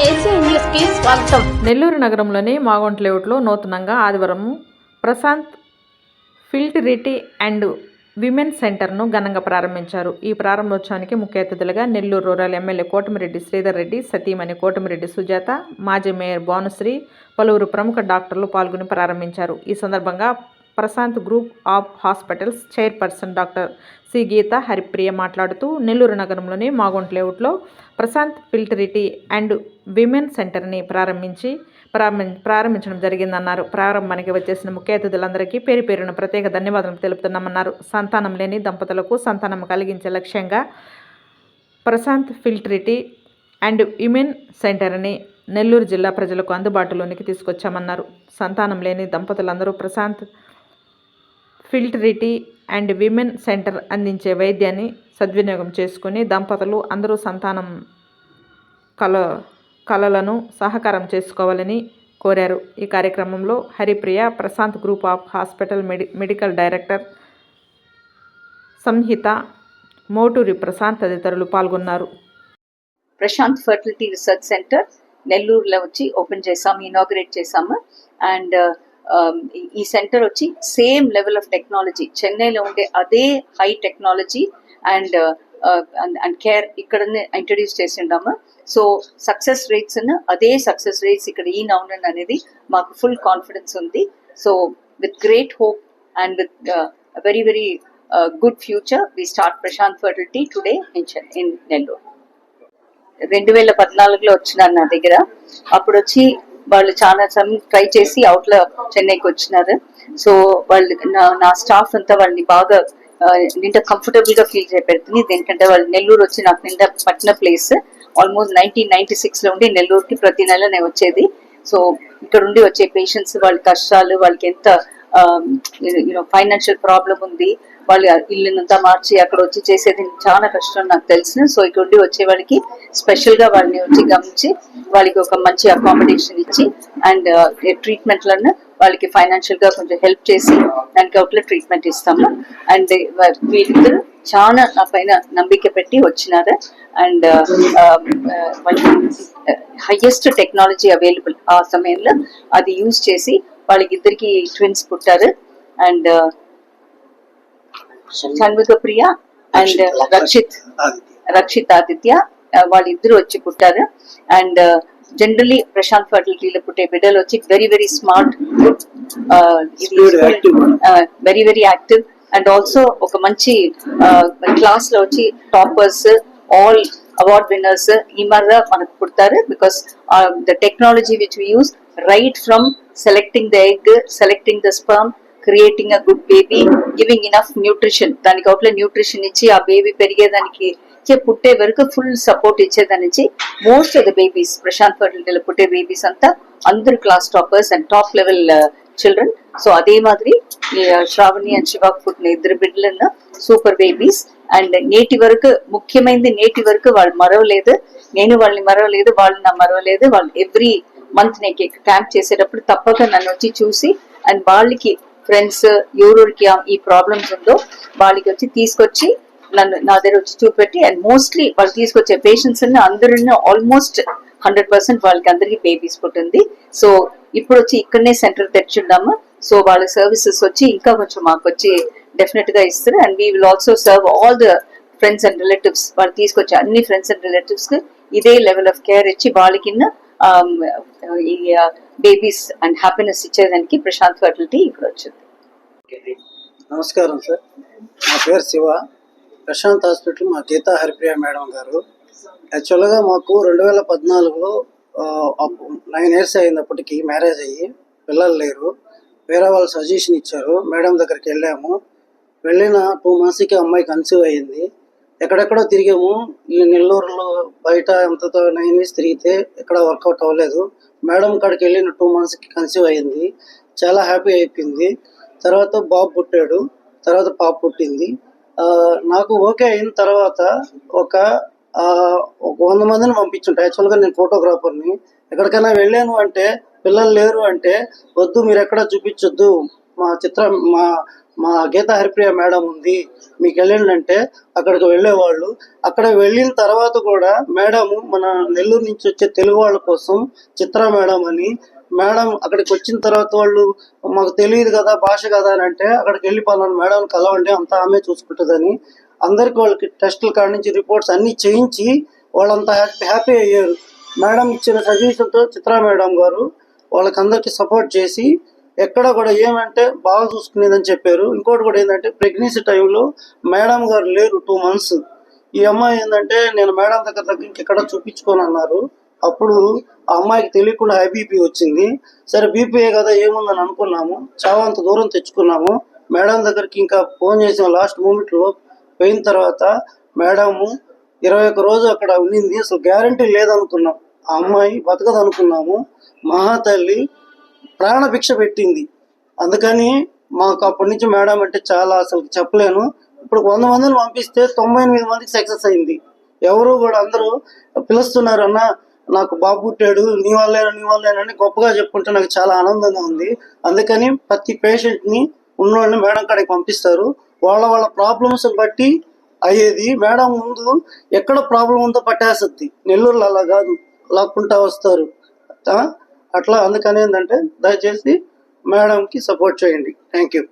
స్వాగతం. నెల్లూరు నగరంలోని మాగొంట్ లేఅవుట్లో నూతనంగా ఆదివారం ప్రశాంత్ ఫిల్టరిటీ అండ్ విమెన్ సెంటర్ను ఘనంగా ప్రారంభించారు. ఈ ప్రారంభోత్సవానికి ముఖ్య అతిథులుగా నెల్లూరు రూరల్ ఎమ్మెల్యే కోటమిరెడ్డి శ్రీధర్ రెడ్డి సతీమణి కోటమిరెడ్డి సుజాత మాజీ మేయర్ భానుశ్రీ పలువురు ప్రముఖ డాక్టర్లు పాల్గొని ప్రారంభించారు. ఈ సందర్భంగా Prashanth group of hospitals chairperson doctor C Geetha Haripriya మాట్లాడుతూ నెల్లూరు నగరంలోని మాగొంట్ లేఅవుట్లో ప్రశాంత్ ఫిల్టరిటీ అండ్ విమెన్ సెంటర్ని ప్రారంభించి ప్రారంభి ప్రారంభించడం జరిగిందన్నారు. ప్రారంభానికి వచ్చేసిన ముఖ్య అతిథులందరికీ పేరు పేరున ప్రత్యేక ధన్యవాదాలు తెలుపుతున్నామన్నారు. సంతానం లేని దంపతులకు సంతానం కలిగించే లక్ష్యంగా ప్రశాంత్ ఫిల్టరిటీ అండ్ విమెన్ సెంటర్ని నెల్లూరు జిల్లా ప్రజలకు అందుబాటులోనికి తీసుకొచ్చామన్నారు. సంతానం లేని దంపతులందరూ Prashanth fertility and women centre అందించే వైద్యాన్ని సద్వినియోగం చేసుకుని దంపతులు అందరూ సంతానం కల కలలను సహకారం చేసుకోవాలని కోరారు. ఈ కార్యక్రమంలో Haripriya Prashanth group of hospital medi medical director Samhitha Moturi Prashanth తదితరులు పాల్గొన్నారు. ప్రశాంత్ ఫర్టిలిటీ రీసెర్చ్ సెంటర్ నెల్లూరులో వచ్చి ఓపెన్ చేసాము ఇనాగ్రేట్ చేసాము అండ్ Um, ఈ సెంటర్ వచ్చి సేమ్ లెవెల్ ఆఫ్ టెక్నాలజీ చెన్నైలో ఉండే అదే high technology and and care ఇక్కడనే ఇంట్రడ్యూస్ చేసిండాము సో సక్సెస్ రేట్స్ అదే సక్సెస్ రేట్స్ ఇక్కడ ఈ నౌన్ అనేది మాకు ఫుల్ కాన్ఫిడెన్స్ ఉంది. So with great hope and with very very good future we start Prashanth fertility today in in Nellore రెండు వేల పద్నాలుగులో వచ్చిన నా దగ్గర. అప్పుడు వచ్చి వాళ్ళు చాలా సమయం ట్రై చేసి అవుట్ల చెన్నైకి వచ్చినారు. సో వాళ్ళు నా- నా స్టాఫ్ అంతా వాళ్ళని బాగా నిండా కంఫర్టబుల్గా ఫీల్ చేయబెడుతుంది దేనికంటే వాళ్ళు నెల్లూరు వచ్చి నాకు నిండా పట్టిన ప్లేస్ ఆల్మోస్ట్ నైన్టీన్ నైన్టీ సిక్స్లో ఉండి నెల్లూరుకి ప్రతి నెల నేను వచ్చేది. సో ఇక్కడ ఉండి వచ్చే పేషెంట్స్ వాళ్ళ కష్టాలు వాళ్ళకి ఎంత యూనో ఫైనాన్షియల్ ప్రాబ్లం ఉంది వాళ్ళు ఇల్లునంతా మార్చి అక్కడ వచ్చి చేసేది చాలా కష్టం నాకు తెలుసు సో ఇక్కడ ఉండి వచ్చే వాళ్ళకి స్పెషల్గా వాళ్ళని వచ్చి గమనించి వాళ్ళకి ఒక మంచి అకామిడేషన్ ఇచ్చి అండ్ ట్రీట్మెంట్లను uh, వాళ్ళకి ఫైనాన్షియల్గా కొంచెం హెల్ప్ చేసి దానికి అవుట్లో ట్రీట్మెంట్ ఇస్తాము. అండ్ వీళ్ళిద్దరు చాలా నా పైన నమ్మిక పెట్టి వచ్చినారు. అండ్ హయ్యెస్ట్ టెక్నాలజీ అవైలబుల్ ఆ సమయంలో అది యూజ్ చేసి వాళ్ళకి ఇద్దరికి ట్విన్స్ పుట్టారు. And uh, Shanmukha Priya and Rakshit Rakshit Aditya ఆ, వాళ్ళిద్దరు వచ్చి పుట్టారు అండ్ జనరలీ ప్రశాంత్ ఫర్టిలిటీలో పుట్టే బిడ్డలు వచ్చి very very smart good very very active and also ఒక మంచి క్లాస్లో వచ్చి టాపర్స్ ఆల్ అవార్డ్ విన్నర్స్ ఈ మర్ర మనకు పుడతారు because the technology which we use right from selecting the egg selecting the sperm creating a good baby giving enough nutrition దానికి అవుట్ల న్యూట్రిషన్ ఇచ్చి ఆ బేబీ పెరిగేదానికి ఇచ్చే పుట్టే వరకు ఫుల్ సపోర్ట్ ఇచ్చేదాని నుంచి most of the babies Prashanth ఫర్టిలిటీలో పుట్టే బేబీస్ అంతా అందరు class toppers and top level children so అదే మాదిరి ఈ, uh, శ్రావణి అండ్ శివాకు పుట్టిన ఇద్దరు బిడ్డలను సూపర్ బేబీస్ అండ్ నేటి వరకు ముఖ్యమైనది నేటి వరకు వాళ్ళు మరవలేదు. నేను వాళ్ళని మరవలేదు వాళ్ళు నా మరవలేదు. వాళ్ళు ఎవ్రీ మంత్ నేను క్యాంప్ చేసేటప్పుడు తప్పక నన్ను వచ్చి చూసి అండ్ వాళ్ళకి ఫ్రెండ్స్ ఎవరికి ఈ ప్రాబ్లమ్స్ ఉందో వాళ్ళకి వచ్చి తీసుకొచ్చి నన్ను నా దగ్గర వచ్చి చూపెట్టి అండ్ మోస్ట్లీ వాళ్ళు తీసుకొచ్చే పేషెంట్స్ అందరూ ఆల్మోస్ట్ హండ్రెడ్ పర్సెంట్ వాళ్ళకి అందరికీ బేబీస్ పుట్టింది. సో ఇప్పుడు వచ్చి ఇక్కడనే సెంటర్ తెచ్చున్నాము సో వాళ్ళ సర్వీసెస్ వచ్చి ఇంకా కొంచెం మాకు వచ్చి డెఫినెట్గా ఇస్తారు. And we will also serve all the friends and relatives వాళ్ళు తీసుకొచ్చే అన్ని ఫ్రెండ్స్ అండ్ రిలేటివ్స్కి ఇదే లెవెల్ ఆఫ్ కేర్ ఇచ్చి వాళ్ళకి బేబీస్ అండ్ హ్యాపీనెస్ ఇచ్చేదానికి ప్రశాంత్ ఫర్టిలిటీ ఇక్కడ వచ్చింది. నమస్కారం సార్. నా పేరు శివ. ప్రశాంత్ హాస్పిటల్ మా గీతా హరిప్రియ మేడం గారు. యాక్చువల్గా మాకు రెండు వేల పద్నాలుగులో నైన్ ఇయర్స్ అయినప్పటికీ మ్యారేజ్ అయ్యి పిల్లలు లేరు. వేరే వాళ్ళు సజెషన్ ఇచ్చారు. మేడం దగ్గరికి వెళ్ళాము. వెళ్ళిన టూ మంత్స్కి అమ్మాయి కన్సీవ్ అయ్యింది. ఎక్కడెక్కడో తిరిగాము. ఈ నెల్లూరులో బయట ఎంతతో నైన్ ఇయర్స్ తిరిగితే ఎక్కడ వర్కౌట్ అవ్వలేదు. మేడం కాడికి వెళ్ళిన టూ మంత్స్కి కన్సీవ్ అయ్యింది. చాలా హ్యాపీ అయిపోయింది. తర్వాత బాబు పుట్టాడు తర్వాత పాప పుట్టింది. నాకు ఓకే అయిన తర్వాత ఒక ఒక వంద మందిని పంపించుంటా. యాక్చువల్గా నేను ఫోటోగ్రాఫర్ని. ఎక్కడికైనా వెళ్ళాను అంటే పిల్లలు లేరు అంటే వద్దు మీరు ఎక్కడ చూపించొద్దు. మా చిత్ర మా మా గీత హరిప్రియ మేడం ఉంది మీకు వెళ్ళండి అంటే అక్కడికి వెళ్ళేవాళ్ళు. అక్కడ వెళ్ళిన తర్వాత కూడా మేడము మన నెల్లూరు నుంచి వచ్చే తెలుగు వాళ్ళ కోసం చిత్ర మేడం అని మేడం అక్కడికి వచ్చిన తర్వాత వాళ్ళు మాకు తెలియదు కదా భాష కదా అని అంటే అక్కడికి వెళ్ళి పలానా మేడం కలవండి అంతా ఆమె చూసుకుంటుందని. అందరికి వాళ్ళకి టెస్టుల కాడి నుంచి రిపోర్ట్స్ అన్ని చేయించి వాళ్ళంతా హ్యాపీ హ్యాపీ అయ్యారు. మేడం ఇచ్చిన సజెషన్తో చిత్రా మేడం గారు వాళ్ళకందరికీ సపోర్ట్ చేసి ఎక్కడ కూడా ఏమంటే బాగా చూసుకునేదని చెప్పారు. ఇంకోటి కూడా ఏంటంటే ప్రెగ్నెన్సీ టైంలో మేడం గారు లేరు టూ మంత్స్. ఈ అమ్మాయి ఏంటంటే నేను మేడం దగ్గర దగ్గర ఇంకెక్కడ చూపించుకొని అన్నారు అప్పుడు ఆ అమ్మాయికి తెలియకుండా హై బీపీ వచ్చింది. సరే బీపీఏ కదా ఏముందని అనుకున్నాము. చావంత దూరం తెచ్చుకున్నాము. మేడం దగ్గరికి ఇంకా ఫోన్ చేసిన లాస్ట్ మూమెంట్లో పోయిన తర్వాత మేడము ఇరవై ఒక్క రోజు అక్కడ ఉండింది. అసలు గ్యారంటీ లేదనుకున్నాం. ఆ అమ్మాయి బతకదు అనుకున్నాము మహాతల్లి ప్రాణభిక్ష పెట్టింది. అందుకని మాకు అప్పటి నుంచి మేడం అంటే చాలా అసలు చెప్పలేను. ఇప్పుడు వంద మందిని పంపిస్తే తొంభై ఎనిమిది మందికి సక్సెస్ అయింది. ఎవరు కూడా అందరూ పిలుస్తున్నారు అన్న నాకు బాబు పుట్టాడు నీ వల్లేనా నీ వల్లేనని గొప్పగా చెప్పుకుంటే నాకు చాలా ఆనందంగా ఉంది. అందుకని ప్రతి పేషెంట్ని ఉన్నోళ్ళని మేడం కాడికి పంపిస్తారు. వాళ్ళ వాళ్ళ ప్రాబ్లమ్స్ బట్టి అయ్యేది. మేడం ముందు ఎక్కడ ప్రాబ్లం ఉందో పట్టేస్తుంది. నెల్లూరులో అలా కాదు. లాక్కుంటా వస్తారు. అట్లా అందుకని ఏంటంటే దయచేసి మేడంకి సపోర్ట్ చేయండి. Thank you